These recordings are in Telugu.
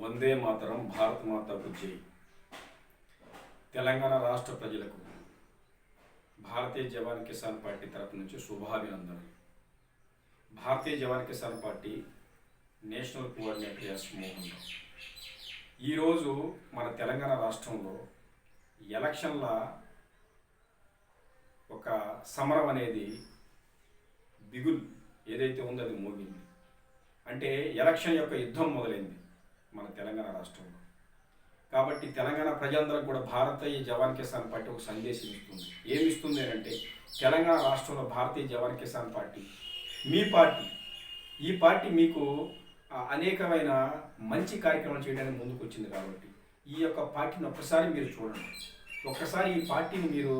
వందే మాతరం భారత మాతకు జై. తెలంగాణ రాష్ట్ర ప్రజలకు భారతీయ జవాన్ కిసాన్ పార్టీ తరపు నుంచి శుభాభినందనలు. Bharatiya Jawan Kisan party national coordinator S Mohan Rao. ఈరోజు మన తెలంగాణ రాష్ట్రంలో ఎలక్షన్ల ఒక సమరం అనేది బిగుల్ ఏదైతే ఉందో అది మోగింది. అంటే ఎలక్షన్ యొక్క యుద్ధం మొదలైంది. మన తెలంగాణ రాష్ట్రంలో. కాబట్టి తెలంగాణ ప్రజలందరికీ కూడా భారతీయ జవాన్ కిసాన్ పార్టీ ఒక సందేశం ఇస్తుంది. ఏమి ఇస్తుంది అంటే తెలంగాణ రాష్ట్రంలో భారతీయ జవాన్ కిసాన్ పార్టీ మీ పార్టీ ఈ పార్టీ మీకు అనేకమైన మంచి కార్యక్రమాలు చేయడానికి ముందుకు వచ్చింది కాబట్టి ఈ యొక్క పార్టీని ఒక్కసారి మీరు చూడండి. ఒక్కసారి ఈ పార్టీని మీరు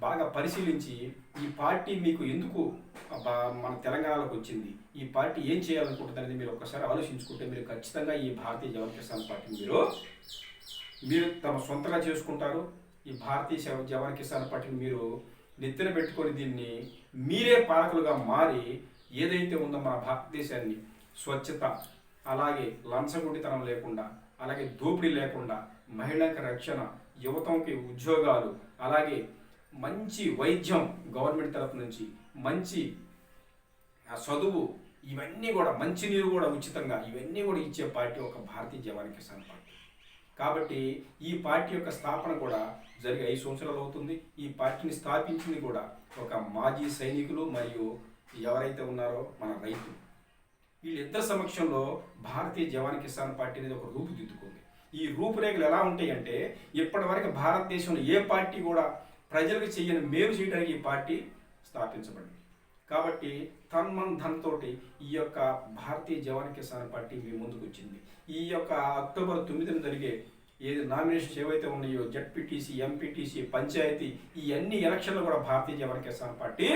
బాగా పరిశీలించి ఈ పార్టీ మీకు ఎందుకు బా- మన తెలంగాణలోకి వచ్చింది? ఈ పార్టీ ఏం చేయాలనుకుంటుంది మీరు ఒక్కసారి ఆలోచించుకుంటే మీరు ఖచ్చితంగా ఈ భారతీయ జవాన్ కిసాన్ పార్టీని మీరు మీరు తమ సొంతగా చేసుకుంటారు. ఈ భారతీయ శవ- కిసాన్ పార్టీని మీరు నెత్తిన పెట్టుకొని దీన్ని మీరే పాలకులుగా మారి ఏదైతే ఉందో మన భారతదేశాన్ని స్వచ్ఛత అలాగే లంచగుండితనం లేకుండా అలాగే దోపిడీ లేకుండా మహిళలకు రక్షణ యువతంకి ఉద్యోగాలు అలాగే మంచి వైద్యం గవర్నమెంట్ తరపు నుంచి మంచి చదువు ఇవన్నీ కూడా మంచినీరు కూడా ఉచితంగా ఇవన్నీ కూడా ఇచ్చే పార్టీ ఒక భారతీయ జవాన్ కిసాన్ పార్టీ. కాబట్టి ఈ పార్టీ యొక్క స్థాపన కూడా జరిగి ఐదు సంవత్సరాలు అవుతుంది. ఈ పార్టీని స్థాపించింది కూడా ఒక మాజీ సైనికులు మరియు ఎవరైతే ఉన్నారో మన రైతు వీళ్ళిద్దరి సమక్షంలో భారతీయ జవాన్ కిసాన్ పార్టీ అనేది ఒక రూపుదిద్దుకుంది. ఈ రూపురేఖలు ఎలా ఉంటాయంటే ఇప్పటివరకు భారతదేశంలో ఏ పార్టీ కూడా ప్రజలకు చేయని మేలు చేయడానికి ఈ పార్టీ స్థాపించబడింది. కాబట్టి తన్మన్ ధన్ తోటి ఈ యొక్క భారతీయ జవాన్ కిసాన్ పార్టీ మీ ముందుకు వచ్చింది. ఈ యొక్క అక్టోబర్ తొమ్మిదిన జరిగే ఏది నామినేషన్స్ ఏవైతే ఉన్నాయో జడ్పీటీసీ ఎంపీటీసీ పంచాయతీ ఈ అన్ని ఎలక్షన్లు కూడా భారతీయ జవాన్ కిసాన్ పార్టీ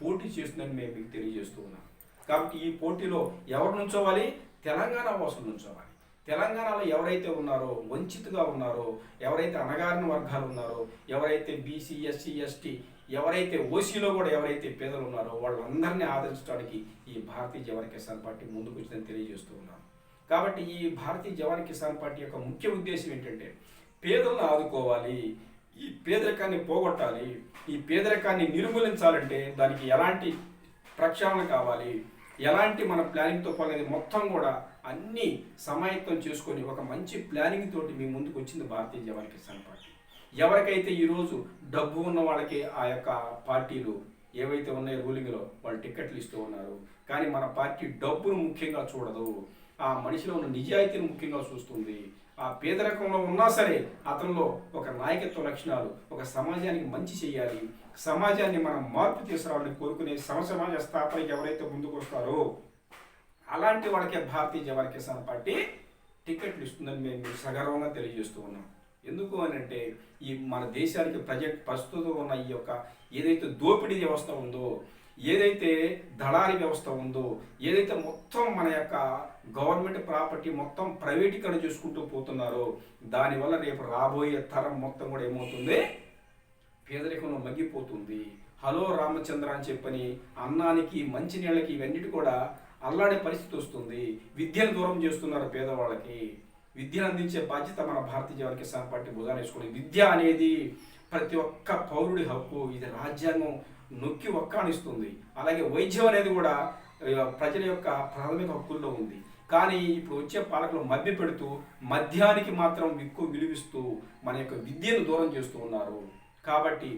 పోటీ చేస్తుందని మేము మీకు తెలియజేస్తూ ఉన్నాం. కాబట్టి ఈ పోటీలో ఎవరు నుంచోవాలి? తెలంగాణ కోసం నుంచోవాలి. తెలంగాణలో ఎవరైతే ఉన్నారో వంచితుగా ఉన్నారో ఎవరైతే అణగారిన వర్గాలు ఉన్నారో ఎవరైతే బీసీ ఎస్సీ ఎస్టీ ఎవరైతే ఓసీలో కూడా ఎవరైతే పేదలు ఉన్నారో వాళ్ళందరినీ ఆదరించడానికి ఈ భారతీయ జవాన్ కిసాన్ పార్టీ ముందుకు వచ్చిందని తెలియజేస్తూ ఉన్నాను. కాబట్టి ఈ భారతీయ జవాన్ కిసాన్ పార్టీ యొక్క ముఖ్య ఉద్దేశం ఏంటంటే పేదలను ఆదుకోవాలి ఈ పేదరికాన్ని పోగొట్టాలి ఈ పేదరికాన్ని నిర్మూలించాలంటే దానికి ఎలాంటి ప్రక్షాళన కావాలి ఎలాంటి మన ప్లానింగ్తో అనేది మొత్తం కూడా అన్ని సమాయత్తం చేసుకొని ఒక మంచి ప్లానింగ్ తోటి మీ ముందుకు వచ్చింది భారతీయ జవాన్ కిసాన్ పార్టీ. ఎవరికైతే ఈరోజు డబ్బు ఉన్న వాళ్ళకి ఆ యొక్క పార్టీలు ఏవైతే ఉన్నాయో రూలింగ్లో వాళ్ళు టిక్కెట్లు ఇస్తూ ఉన్నారు కానీ మన పార్టీ డబ్బును ముఖ్యంగా చూడదు. ఆ మనిషిలో ఉన్న నిజాయితీని ముఖ్యంగా చూస్తుంది. ఆ పేదరికంలో ఉన్నా సరే అతనిలో ఒక నాయకత్వ లక్షణాలు ఒక సమాజానికి మంచి చేయాలి. సమాజాన్ని మనం మార్పు తీసుకురావాలని కోరుకునే సమసమాజ స్థాపనకి ఎవరైతే ముందుకు వస్తారో అలాంటి వాళ్ళకే భారతీయ జవాన్ కిసాన్ పార్టీ టికెట్లు ఇస్తుందని మేము సగర్వంగా తెలియజేస్తూ ఉన్నాం. ఎందుకు అని అంటే ఈ మన దేశానికి ప్రజెక్ట్ ప్రస్తుతం ఉన్న ఈ యొక్క ఏదైతే దోపిడీ వ్యవస్థ ఉందో ఏదైతే దళారీ వ్యవస్థ ఉందో ఏదైతే మొత్తం మన యొక్క గవర్నమెంట్ ప్రాపర్టీ మొత్తం ప్రైవేటీకరణ చేసుకుంటూ పోతున్నారో దానివల్ల రేపు రాబోయే తరం మొత్తం కూడా ఏమవుతుంది? పేదరికంలో మగ్గిపోతుంది. హలో రామచంద్ర అని చెప్పని అన్నానికి మంచినీళ్ళకి ఇవన్నిటి కూడా అల్లాడే పరిస్థితి వస్తుంది. విద్యను దూరం చేస్తున్నారు పేదవాళ్ళకి. విద్యను అందించే బాధ్యత మన భారతీయ జవాన్ కిసాన్ పార్టీ భుజాన్ని వేసుకోండి విద్య అనేది ప్రతి ఒక్క పౌరుడి హక్కు. ఇది రాజ్యాంగం నొక్కి ఒక్కానిస్తుంది. అలాగే వైద్యం అనేది కూడా ప్రజల యొక్క ప్రాథమిక హక్కుల్లో ఉంది. కానీ ఇప్పుడు వచ్చే పాలకులు మభ్య పెడుతూ మద్యానికి మాత్రం ఎక్కువ విలువిస్తూ మన యొక్క విద్యను దూరం చేస్తూ ఉన్నారు. కాబట్టి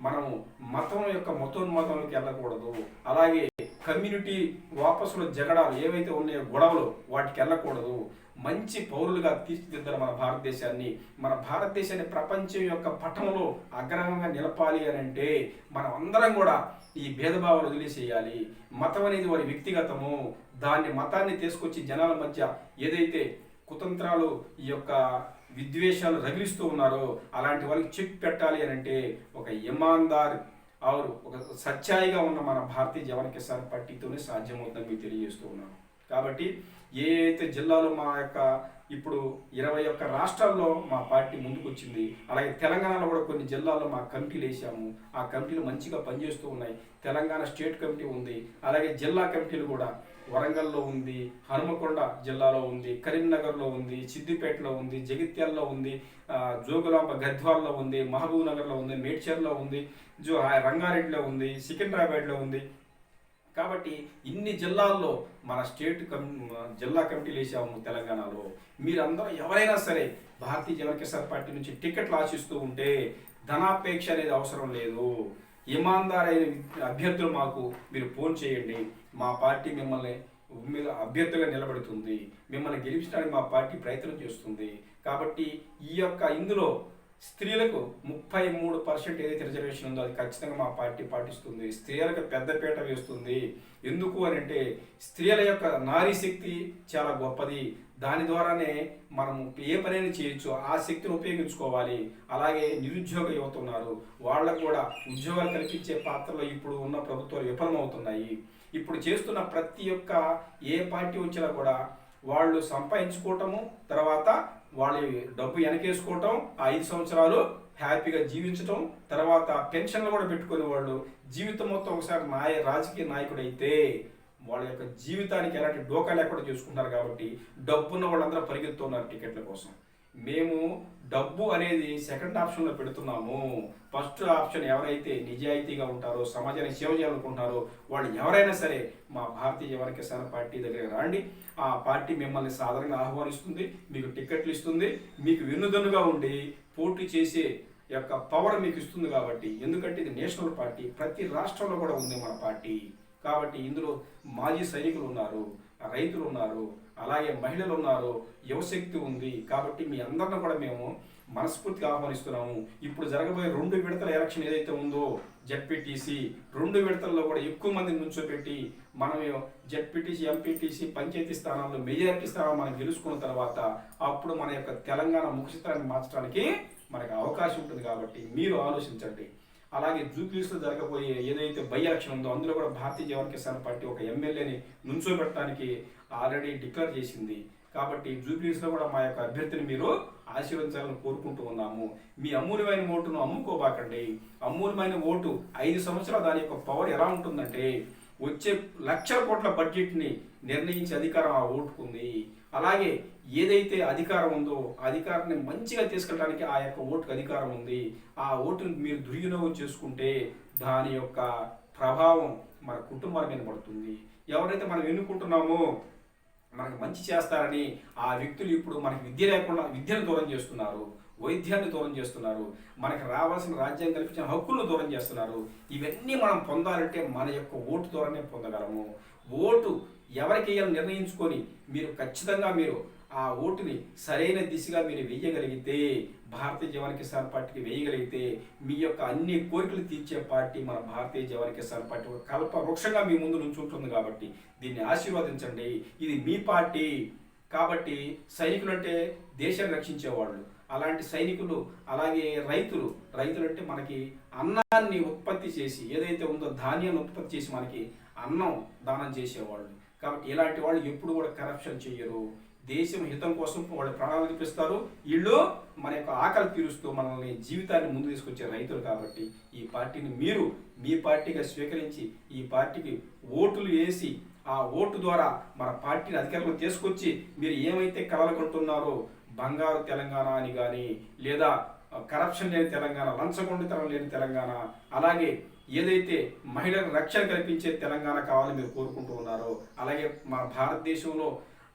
మనము మతం యొక్క మతోన్మతంలోకి వెళ్ళకూడదు. అలాగే కమ్యూనిటీ వాపసుల జగడాలు ఏవైతే ఉన్నాయో గొడవలు వాటికి వెళ్ళకూడదు. మంచి పౌరులుగా తీర్చిదిద్దాలి మన భారతదేశాన్ని. మన భారతదేశాన్ని ప్రపంచం యొక్క పటంలో అగ్రహంగా నిలపాలి అని అంటే మనం అందరం కూడా ఈ భేదభావాలు వదిలేసేయాలి. మతం అనేది వారి వ్యక్తిగతము. దాన్ని మతాన్ని తీసుకొచ్చి జనాల మధ్య ఏదైతే కుతంత్రాలు ఈ యొక్క విద్వేషాలు రగిలిస్తూ ఉన్నారో అలాంటి వాళ్ళకి చెక్ పెట్టాలి అని అంటే ఒక ఇమాందార్ ఆరు ఒక సచ్చాయిగా ఉన్న మన భారతీయ జవన్ కిసాన్ పార్టీతోనే సాధ్యమవుతుందని మీకు తెలియజేస్తూ ఉన్నాను. కాబట్టి ఏ అయితే జిల్లాలో మా యొక్క ఇప్పుడు ఇరవై ఒక్క రాష్ట్రాల్లో మా పార్టీ ముందుకు వచ్చింది అలాగే తెలంగాణలో కూడా కొన్ని జిల్లాల్లో మా కమిటీలు వేసాము ఆ కమిటీలు మంచిగా పనిచేస్తూ ఉన్నాయి. తెలంగాణ స్టేట్ కమిటీ ఉంది అలాగే జిల్లా కమిటీలు కూడా వరంగల్లో ఉంది హనుమకొండ జిల్లాలో ఉంది కరీంనగర్లో ఉంది సిద్దిపేటలో ఉంది జగిత్యాల్లో ఉంది జోగులాంబ గద్వాల్లో ఉంది మహబూబ్ నగర్లో ఉంది మేడ్చర్లో ఉంది జో ఆ, రంగారెడ్డిలో ఉంది సికింద్రాబాద్లో ఉంది. కాబట్టి ఇన్ని జిల్లాల్లో మన స్టేట్ కమ్ జిల్లా కమిటీలు వేసాము తెలంగాణలో. మీరందరూ ఎవరైనా సరే భారతీయ జన కిసాన్ పార్టీ నుంచి టికెట్లు ఆశిస్తూ ఉంటే ధనాపేక్ష అనేది అవసరం లేదు. ఇమాందారైన అయిన అభ్యర్థులు మాకు మీరు ఫోన్ చేయండి. మా పార్టీ మిమ్మల్ని మీరు అభ్యర్థిగా నిలబడుతుంది. మిమ్మల్ని గెలిపించడానికి మా పార్టీ ప్రయత్నం చేస్తుంది. కాబట్టి ఈ యొక్క ఇందులో స్త్రీలకు ముప్పై మూడు పర్సెంట్ ఏదైతే రిజర్వేషన్ ఉందో అది ఖచ్చితంగా మా పార్టీ పాటిస్తుంది. స్త్రీలకు పెద్దపీట వేస్తుంది. ఎందుకు అని అంటే స్త్రీల యొక్క నారీ శక్తి చాలా గొప్పది. దాని ద్వారానే మనం ఏ పనైనా చేయొచ్చు ఆ శక్తిని ఉపయోగించుకోవాలి. అలాగే నిరుద్యోగ యువత ఉన్నారు. వాళ్ళకు కూడా ఉద్యోగాలు కల్పించే పాత్రలో ఇప్పుడు ఉన్న ప్రభుత్వాలు విఫలమవుతున్నాయి. ఇప్పుడు చేస్తున్న ప్రతి ఒక్క ఏ పార్టీ వచ్చినా కూడా వాళ్ళు సంపాదించుకోవటము తర్వాత వాళ్ళ డబ్బు వెనకేసుకోవటం ఆ ఐదు సంవత్సరాలు హ్యాపీగా జీవించటం తర్వాత పెన్షన్లు కూడా పెట్టుకునే వాళ్ళు జీవితం మొత్తం ఒకసారి నాయ రాజకీయ నాయకుడు అయితే వాళ్ళ యొక్క జీవితానికి ఎలాంటి డోకా లేకుండా చూసుకుంటారు కాబట్టి డబ్బున్న వాళ్ళందరూ పరిగెత్తున్నారు టికెట్ల కోసం. మేము డబ్బు అనేది సెకండ్ ఆప్షన్లో పెడుతున్నాము. ఫస్ట్ ఆప్షన్ ఎవరైతే నిజాయితీగా ఉంటారో సమాజానికి సేవ చేయాలనుకుంటారో వాళ్ళు ఎవరైనా సరే మా భారతీయ జన కిసాన్ పార్టీ దగ్గరికి రండి. ఆ పార్టీ మిమ్మల్ని సాధారణంగా ఆహ్వానిస్తుంది మీకు టికెట్లు ఇస్తుంది మీకు వెన్నుదన్నుగా ఉండి పోటీ చేసే యొక్క పవర్ మీకు ఇస్తుంది కాబట్టి ఎందుకంటే ఇది నేషనల్ పార్టీ ప్రతి రాష్ట్రంలో కూడా ఉంది మన పార్టీ. కాబట్టి ఇందులో మాజీ సైనికులు ఉన్నారు. రైతులు ఉన్నారు అలాగే మహిళలు ఉన్నారు యువశక్తి ఉంది కాబట్టి మీ అందరిని కూడా మేము మనస్ఫూర్తిగా ఆహ్వానిస్తున్నాము. ఇప్పుడు జరగబోయే రెండు విడతల ఎలక్షన్ ఏదైతే ఉందో జెడ్పీటీసీ రెండు విడతల్లో కూడా ఎక్కువ మందిని నుంచోపెట్టి మనం జెడ్పీటీసీ ఎంపీటీసీ పంచాయతీ స్థానాల్లో మెజారిటీ స్థానాలు మనం గెలుచుకున్న తర్వాత అప్పుడు మన యొక్క తెలంగాణ ముఖ చిత్రాన్ని మార్చడానికి మనకు అవకాశం ఉంటుంది కాబట్టి మీరు ఆలోచించండి. అలాగే జూబ్లీస్లో జరగబోయే ఏదైతే బై ఎలక్షన్ ఉందో అందులో కూడా భారతీయ జవన్ కిసాన్ పార్టీ ఒక ఎమ్మెల్యేని నుంచోబెట్టడానికి ఆల్రెడీ డిక్లేర్ చేసింది. కాబట్టి జూబ్లీస్లో కూడా మా యొక్క అభ్యర్థిని మీరు ఆశీర్వదించాలని కోరుకుంటూ ఉన్నాము. మీ అమూల్యమైన ఓటును అమ్ముకోబాకండి. అమూల్యమైన ఓటు ఐదు సంవత్సరాలు దాని యొక్క పవర్ ఎలా ఉంటుందంటే వచ్చే లక్షల కోట్ల బడ్జెట్ని నిర్ణయించే అధికారం ఆ ఓటుకుంది. అలాగే ఏదైతే అధికారం ఉందో అధికారాన్ని మంచిగా తీసుకెళ్ళడానికి ఆ యొక్క ఓటుకు అధికారం ఉంది. ఆ ఓటును మీరు దుర్వినియోగం చేసుకుంటే దాని యొక్క ప్రభావం మన కుటుంబాల మీద పడుతుంది. ఎవరైతే మనం ఎన్నుకుంటున్నామో మనకు మంచి చేస్తారని ఆ వ్యక్తులు ఇప్పుడు మనకి విద్య లేకుండా విద్యను దూరం చేస్తున్నారు వైద్యాన్ని దూరం చేస్తున్నారు మనకి రావాల్సిన రాజ్యం కల్పించిన హక్కులను దూరం చేస్తున్నారు. ఇవన్నీ మనం పొందాలంటే మన యొక్క ఓటు ద్వారానే పొందగలము. ఓటు ఎవరికి వేయాలని నిర్ణయించుకొని మీరు ఖచ్చితంగా మీరు ఆ ఓటుని సరైన దిశగా మీరు వేయగలిగితే భారతీయ జవాన్ కిసాన్ పార్టీకి వేయగలిగితే మీ యొక్క అన్ని కోరికలు తీర్చే పార్టీ మన భారతీయ జవాన్ కిసాన్ పార్టీ ఒక కల్ప వృక్షంగా మీ ముందు నుంచి ఉంటుంది కాబట్టి దీన్ని ఆశీర్వదించండి. ఇది మీ పార్టీ. కాబట్టి సైనికులు అంటే దేశాన్ని రక్షించేవాళ్ళు. అలాంటి సైనికులు అలాగే రైతులు. రైతులు అంటే మనకి అన్నాన్ని ఉత్పత్తి చేసి ఏదైతే ఉందో ధాన్యాన్ని ఉత్పత్తి చేసి మనకి అన్నం దానం చేసేవాళ్ళు. కాబట్టి ఇలాంటి వాళ్ళు ఎప్పుడు కూడా కరప్షన్ చేయరు. దేశం హితం కోసం వాళ్ళు ప్రాణాలు అర్పిస్తారు వీళ్ళు మన యొక్క ఆకలి తీరుస్తూ మనల్ని జీవితాన్ని ముందు తీసుకొచ్చే రైతులు కాబట్టి ఈ పార్టీని మీరు మీ పార్టీగా స్వీకరించి ఈ పార్టీకి ఓటులు వేసి ఆ ఓటు ద్వారా మన పార్టీని అధికారంలో తీసుకొచ్చి మీరు ఏమైతే కలలుకుంటున్నారో బంగారు తెలంగాణ అని కానీ లేదా కరప్షన్ లేని తెలంగాణ లంచగొండితనం లేని తెలంగాణ అలాగే ఏదైతే మహిళలకు రక్షణ కల్పించే తెలంగాణ కావాలని మీరు కోరుకుంటూ ఉన్నారో అలాగే మన భారతదేశంలో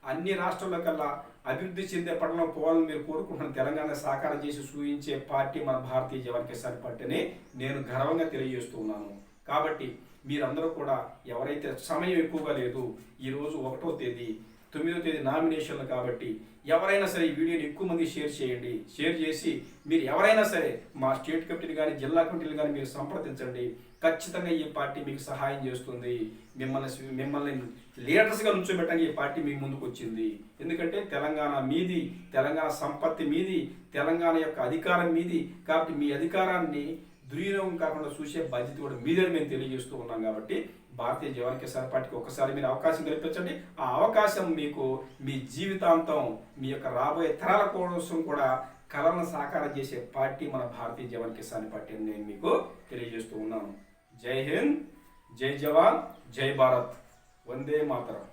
అన్ని రాష్ట్రాల కల్లా అభివృద్ధి చెందే పట్టణం పోవాలని మీరు కోరుకుంటున్న తెలంగాణ సాకారం చేసి సూచించే పార్టీ మన భారతీయ జవాన్ కిసాన్ పార్టీని నేను గర్వంగా తెలియజేస్తూ ఉన్నాను. కాబట్టి మీరందరూ కూడా ఎవరైతే సమయం ఎక్కువగా లేదు ఈరోజు ఒకటో తేదీ తొమ్మిదో తేదీ నామినేషన్లు కాబట్టి ఎవరైనా సరే ఈ వీడియోని ఎక్కువ మంది షేర్ చేయండి. షేర్ చేసి మీరు ఎవరైనా సరే మా స్టేట్ కమిటీని కానీ జిల్లా కమిటీలు కానీ మీరు సంప్రదించండి. ఖచ్చితంగా ఈ పార్టీ మీకు సహాయం చేస్తుంది. మిమ్మల్ని మిమ్మల్ని లీడర్స్గా నుంచోబెట్టడానికి ఈ పార్టీ మీ ముందుకు వచ్చింది. ఎందుకంటే తెలంగాణ మీది తెలంగాణ సంపత్తి మీది తెలంగాణ యొక్క అధికారం మీది. కాబట్టి మీ అధికారాన్ని దుర్వినియోగం కాకుండా చూసే బాధ్యత కూడా మీదని మేము తెలియజేస్తూ ఉన్నాం కాబట్టి భారతీయ జవాన్ కిసాన్ పార్టీకి ఒకసారి మీరు అవకాశం కల్పించండి. ఆ అవకాశం మీకు మీ జీవితాంతం మీ యొక్క రాబోయే తరాల కోసం కూడా కళలను సాకారం చేసే పార్టీ మన భారతీయ జవాన్ కిసాన్ పార్టీ అని నేను మీకు తెలియజేస్తూ ఉన్నాను. జై హింద్ జై జవాన్ జై భారత్. వందే మాతరం.